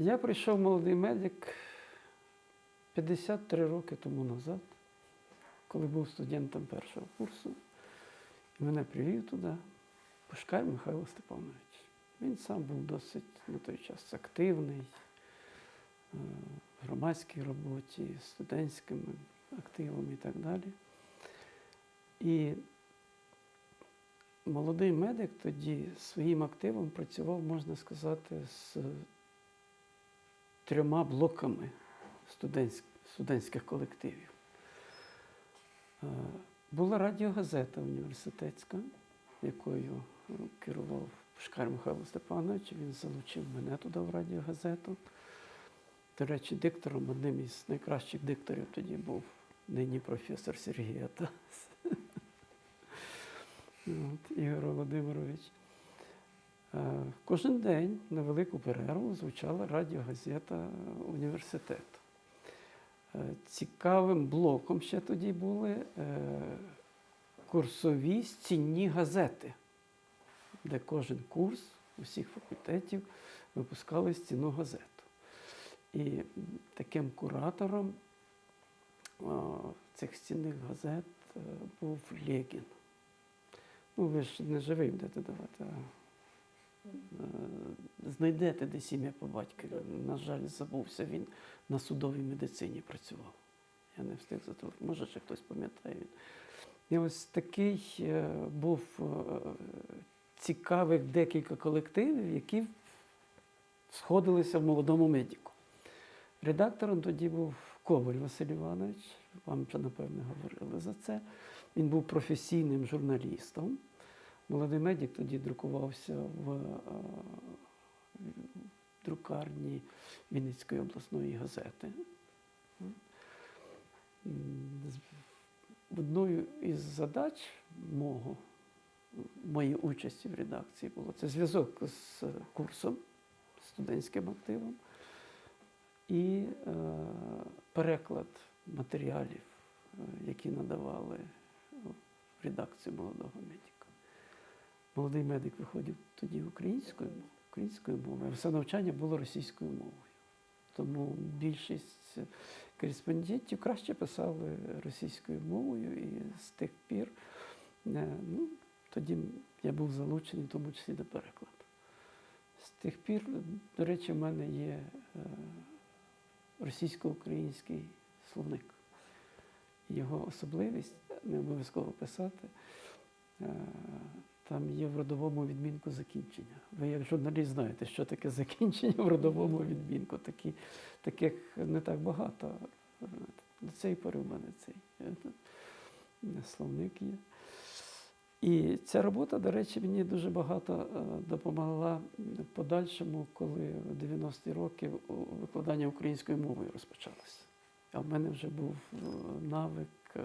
Я прийшов молодий медик 53 роки тому назад, коли був студентом першого курсу. І мене привів туди Пушкар Михайло Степанович. Він сам був досить на той час активний е, в громадській роботі, студентськими активами і так далі. І молодий медик тоді своїм активом працював, можна сказати, з трьома блоками студентськ- студентських колективів. Е, Була радіогазета університетська, якою е, керував Пушкар Михайло Степанович. Він залучив мене туди в радіогазету. До речі, диктором, одним із найкращих дикторів тоді був нині професор Сергій Атас. Ігор Володимирович. Е, Кожен день на велику перерву звучала радіогазета університету. Е, Цікавим блоком ще тоді були е, курсові стінні газети, де кожен курс усіх факультетів випускали стінну газету. І таким куратором цих стінних газет був Лєгін. Ну, ви ж не живий будете давати, а знайдете десь ім'я по батькові. На жаль, забувся. Він на судовій медицині працював. Я не встиг зателефонувати. Може, ще хтось пам'ятає. Він. І ось такий е, був е, цікавих декілька колективів, які сходилися в молодому медику. Редактором тоді був Коваль Василь Іванович, вам вже, напевне, говорили за це. Він був професійним журналістом. Молодий медик тоді друкувався в е, друкарні Вінницької обласної газети. Одною із задач мого, моєї участі в редакції було це зв'язок з курсом, студентським активом і е, переклад матеріалів, е, які надавали в редакцію молодого медика. Молодий медик виходив тоді українською, українською мовою, все навчання було російською мовою. Тому більшість кореспондентів краще писали російською мовою, і з тих пір е, ну, тоді я був залучений, в тому числі до перекладу. З тих пір, до речі, в мене є е, російсько-український словник. Його особливість не обов'язково писати. Там є в родовому відмінку закінчення. Ви, як журналіст, знаєте, що таке закінчення в родовому відмінку. Такі, таких не так багато. Цієї пори в мене цей е, словник є. І ця робота, до речі, мені дуже багато е, допомогла в подальшому, коли в 90-ті роки викладання українською мовою розпочалося. А в мене вже був е, навик,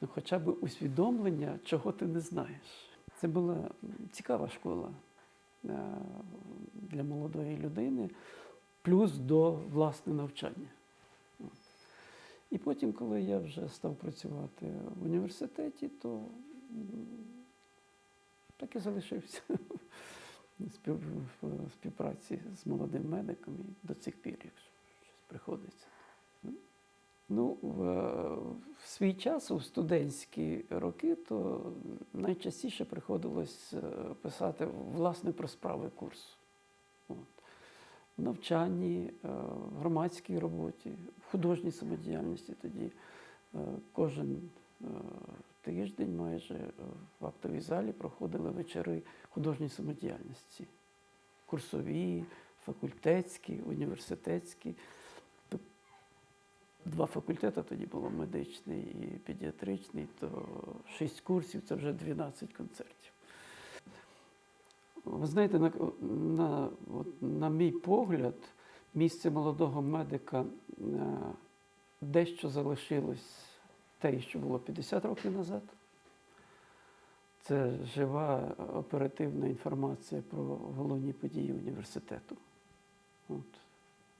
ну, хоча б усвідомлення, чого ти не знаєш. Це була цікава школа е, для молодої людини, плюс до власне навчання. І потім, коли я вже став працювати в університеті, то так і залишився в співпраці з молодим медиком і до цих пір, якщо щось приходиться. Ну, в, в свій час, у студентські роки, то найчастіше приходилось е, писати власне про справи курсу. В навчанні, е, в громадській роботі, в художній самодіяльності тоді е, кожен е, тиждень майже е, в актовій залі проходили вечори художньої самодіяльності. Курсові, факультетські, університетські. Два факультети тоді було медичний і педіатричний, то шість курсів це вже 12 концертів. Ви знаєте, на, на, от, на мій погляд, місце молодого медика е, дещо залишилось те, що було 50 років назад. Це жива оперативна інформація про головні події університету. От.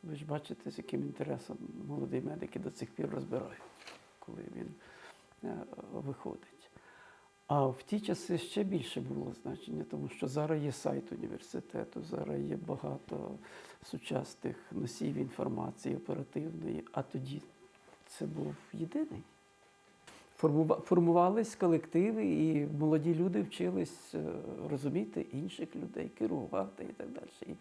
Ви ж бачите, з яким інтересом молодий медик до цих пір розбирає, коли він е, виходить. А в ті часи ще більше було значення, тому що зараз є сайт університету, зараз є багато сучасних носіїв інформації оперативної, а тоді це був єдиний. Формува- Формувались колективи, і молоді люди вчились е, розуміти інших людей, керувати і так далі.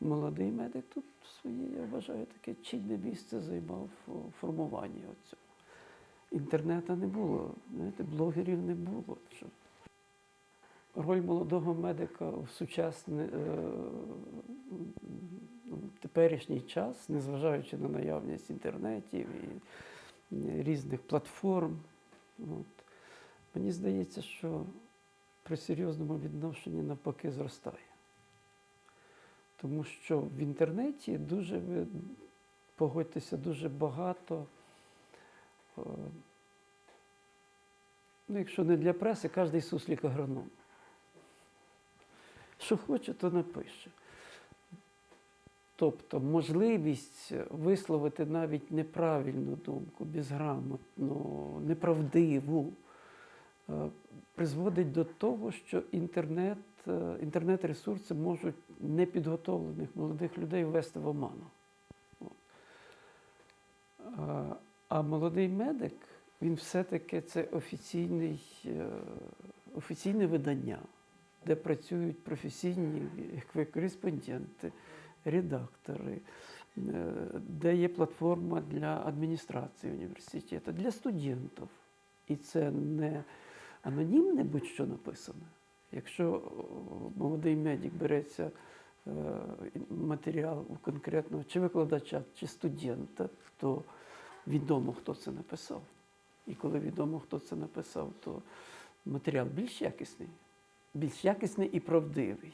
Молодий медик тут своє, я вважаю, таке чинне місце займав у формуванні цього. Інтернету не було, знаєте, блогерів не було. Роль молодого медика в сучасний е, ну, теперішній час, незважаючи на наявність інтернетів і е, різних платформ, от, мені здається, що при серйозному відношенні навпаки зростає. Тому що в інтернеті дуже, ви погодьтеся, дуже багато. е, Ну, якщо не для преси, кожен суслік агроном. Що хоче, то напише. Тобто можливість висловити навіть неправильну думку, безграмотну, неправдиву, е, призводить до того, що інтернет, е, інтернет-ресурси можуть непідготовлених молодих людей ввести в оману. А- молодий медик, він все-таки це е, офіційне видання, де працюють професійні кореспонденти, редактори, е, де є платформа для адміністрації університету, для студентів. І це не анонімне будь-що написане. Якщо молодий медик береться е, матеріал у конкретного чи викладача, чи студента, то відомо, хто це написав. І коли відомо, хто це написав, то матеріал більш якісний, більш якісний і правдивий.